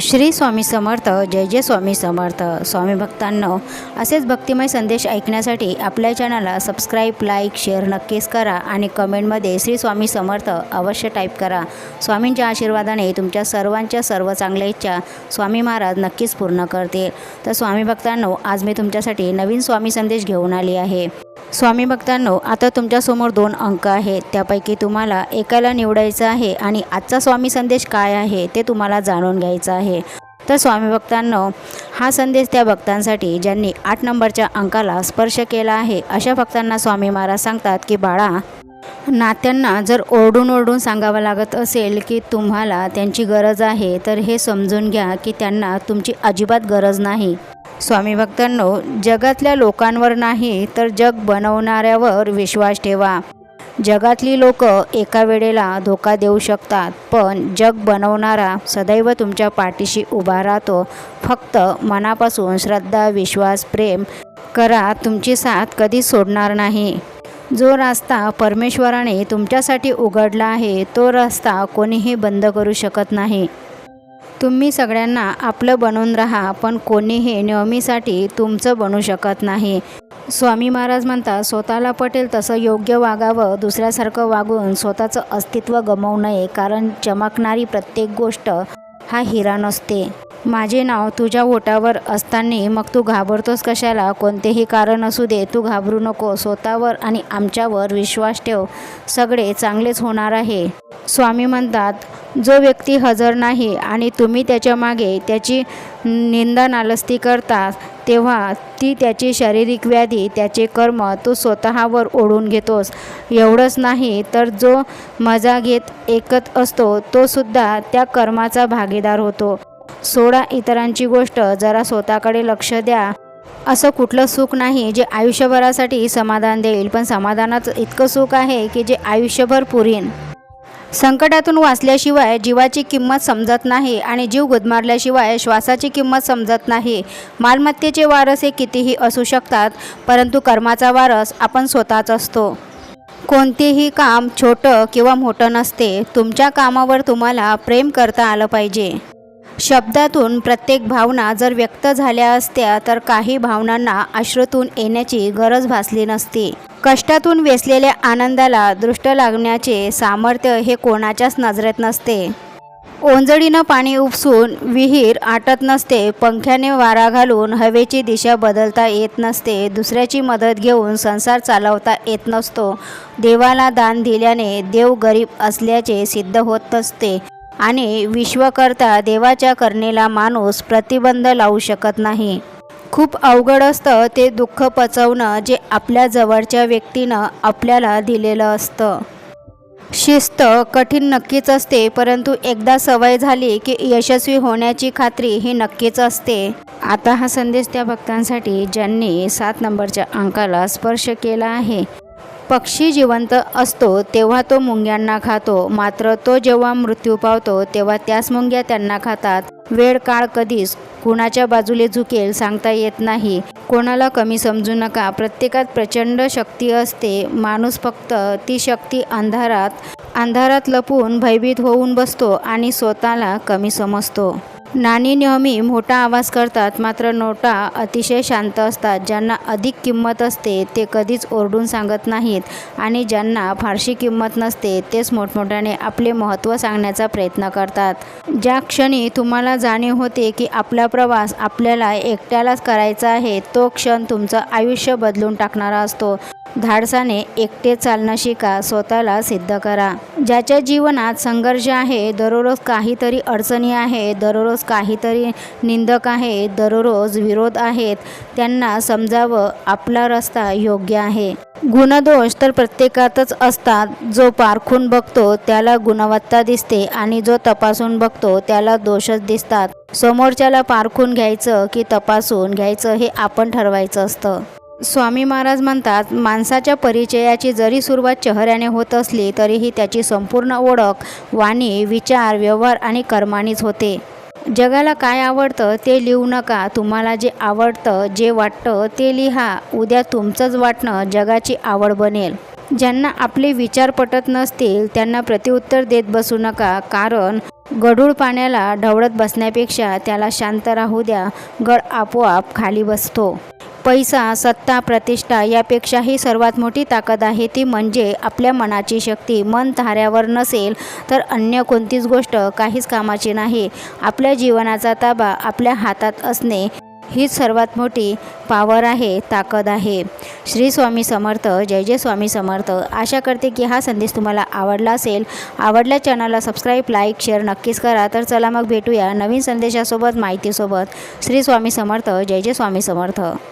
श्री स्वामी समर्थ जय जय स्वामी समर्थ स्वामी भक्तांनो असेच भक्तिमय संदेश ऐकण्यासाठी आपल्या चॅनलला सबस्क्राईब लाईक शेअर नक्कीच करा आणि कमेंटमध्ये श्री स्वामी समर्थ अवश्य टाईप करा. स्वामींच्या आशीर्वादाने तुमच्या सर्वांच्या सर्व चांगल्या इच्छा स्वामी महाराज नक्कीच पूर्ण करतील. तर स्वामी भक्तांनो आज मी तुमच्यासाठी नवीन स्वामी संदेश घेऊन आली आहे. स्वामी भक्तांनो आता तुमच्यासमोर दोन अंक आहेत. त्यापैकी तुम्हाला एकाला निवडायचं आहे आणि आजचा स्वामी संदेश काय आहे ते तुम्हाला जाणून घ्यायचं आहे. तर स्वामी भक्तांनो हा संदेश त्या भक्तांसाठी ज्यांनी आठ नंबरच्या अंकाला स्पर्श केला आहे अशा भक्तांना स्वामी महाराज सांगतात की बाळा नात्यांना जर ओरडून ओरडून सांगावं लागत असेल की तुम्हाला त्यांची गरज आहे तर हे समजून घ्या की त्यांना तुमची अजिबात गरज नाही. स्वामी भक्तांनो जगातल्या लोकांवर नाही तर जग बनवणाऱ्यावर विश्वास ठेवा. जगातली लोक एका वेळेला धोका देऊ शकतात पण जग बनवणारा सदैव तुमच्या पाठीशी उभा राहतो. फक्त मनापासून श्रद्धा विश्वास प्रेम करा तुमची साथ कधी सोडणार नाही. जो रस्ता परमेश्वराने तुमच्यासाठी उघडला आहे तो रस्ता कोणीही बंद करू शकत नाही. तुम्ही सगळ्यांना आपलं बनवून राहा पण कोणीही नेहमीसाठी तुमचं बनू शकत नाही. स्वामी महाराज म्हणतात स्वतःला पटेल तसं योग्य वागावं दुसऱ्यासारखं वागून स्वतःचं अस्तित्व गमावू नये कारण चमकणारी प्रत्येक गोष्ट हा हिरा नसते. माझे नाव तुझ्या ओठावर असताना मग तू घाबरतोस कशाला? कोणतेही कारण असू दे तू घाबरू नको. स्वतःवर आणि आमच्यावर विश्वास ठेव. सगळे चांगलेच होणार आहे. स्वामी म्हणतात जो व्यक्ती हजर नाही आणि तुम्ही त्याच्यामागे त्याची निंदा नालस्ती करता तेव्हा ती त्याची शारीरिक व्याधी त्याचे कर्म तू स्वतःवर ओढून घेतोस. एवढंच नाही तर जो मजा घेत ऐकत असतो तो सुद्धा त्या कर्माचा भागीदार होतो. सोडा इतरांची गोष्ट जरा स्वतःकडे लक्ष द्या. असं कुठलं सुख नाही जे आयुष्यभरासाठी समाधान देईल पण समाधानाचं इतकं सुख आहे की जे आयुष्यभर पुरीन. संकटातून वाचल्याशिवाय जीवाची किंमत समजत नाही आणि जीव गुदमारल्याशिवाय श्वासाची किंमत समजत नाही. मालमत्तेचे वारस हे कितीही असू शकतात परंतु कर्माचा वारस आपण स्वतःच असतो. कोणतेही काम छोटं किंवा मोठं नसते. तुमच्या कामावर तुम्हाला प्रेम करता आलं पाहिजे. शब्दातून प्रत्येक भावना जर व्यक्त झाल्या असत्या तर काही भावनांना अश्रूतून येण्याची गरज भासली नसती. कष्टातून वेसलेल्या आनंदाला दृष्ट लागण्याचे सामर्थ्य हे कोणाच्याच नजरेत नसते. ओंजळीनं पाणी उपसून विहीर आटत नसते पंख्याने वारा घालून हवेची दिशा बदलता येत नसते दुसऱ्याची मदत घेऊन संसार चालवता येत नसतो. देवाला दान दिल्याने देव गरीब असल्याचे सिद्ध होत नसते. आणि विश्वकर्ता देवाच्या करणेला माणूस प्रतिबंध लावू शकत नाही. खूप अवघड असतं ते दुःख पचवणं जे आपल्या जवळच्या व्यक्तीनं आपल्याला दिलेलं असतं. शिस्त कठीण नक्कीच असते परंतु एकदा सवय झाली की यशस्वी होण्याची खात्री ही नक्कीच असते. आता हा संदेश त्या भक्तांसाठी ज्यांनी सात नंबरच्या अंकाला स्पर्श केला आहे पक्षी जिवंत असतो तेव्हा तो मुंग्यांना खातो. मात्र तो जेव्हा मृत्यू पावतो तेव्हा त्याच मुंग्या त्यांना खातात. वेळ काळ कधीच कुणाच्या बाजूले झुकेल सांगता येत नाही. कोणाला कमी समजू नका. प्रत्येकात प्रचंड शक्ती असते. माणूस फक्त ती शक्ती अंधारात अंधारात लपून भयभीत होऊन बसतो आणि स्वतःला कमी समजतो. नाणी नेहमी मोठा आवाज करतात मात्र नोटा अतिशय शांत असतात. ज्यांना अधिक किंमत असते ते कधीच ओरडून सांगत नाहीत आणि ज्यांना फारशी किंमत नसते तेच मोठमोठ्याने आपले महत्त्व सांगण्याचा प्रयत्न करतात. ज्या क्षणी तुम्हाला जाणीव होते की आपला प्रवास आपल्याला एकट्यालाच करायचा आहे तो क्षण तुमचं आयुष्य बदलून टाकणारा असतो. धाडसाने एकटे चालणं शिका स्वतःला सिद्ध करा. ज्याच्या जीवनात संघर्ष आहे दररोज काहीतरी अडचणी आहे दररोज काहीतरी निंदक आहे दररोज विरोध आहेत त्यांना समजावं आपला रस्ता योग्य आहे. गुणदोष तर प्रत्येकातच असतात. जो पारखून बघतो त्याला गुणवत्ता दिसते आणि जो तपासून बघतो त्याला दोषच दिसतात. समोरच्याला पारखून घ्यायचं की तपासून घ्यायचं हे आपण ठरवायचं असतं. स्वामी महाराज म्हणतात माणसाच्या परिचयाची जरी सुरुवात चेहऱ्याने होत असली तरीही त्याची संपूर्ण ओळख वाणी विचार व्यवहार आणि कर्मानीच होते. जगाला काय आवडतं ते लिहू नका. तुम्हाला जे आवडतं जे वाटतं ते लिहा. उद्या तुमचंच वाटणं जगाची आवड बनेल. ज्यांना आपले विचार पटत नसतील त्यांना प्रत्युत्तर देत बसू नका. कारण गढूळ पाण्याला ढवळत बसण्यापेक्षा त्याला शांत राहू द्या. गड आपोआप खाली बसतो. पैसा सत्ता प्रतिष्ठा यापेक्षाही सर्वात मोठी ताकद आहे. ती म्हणजे आपल्या मनाची शक्ती. मन ताऱ्यावर नसेल तर अन्य कोणतीच गोष्ट काहीच कामाची नाही. आपल्या जीवनाचा ताबा आपल्या हातात असणे हीच सर्वात मोठी पावर आहे ताकद आहे. श्री स्वामी समर्थ जय जय स्वामी समर्थ. आशा करते की हा संदेश तुम्हाला आवडला असेल. आवडल्या चॅनलला सबस्क्राईब लाईक शेअर नक्कीच करा. तर चला मग भेटूया नवीन संदेशासोबत माहितीसोबत. श्री स्वामी समर्थ जय जय स्वामी समर्थ.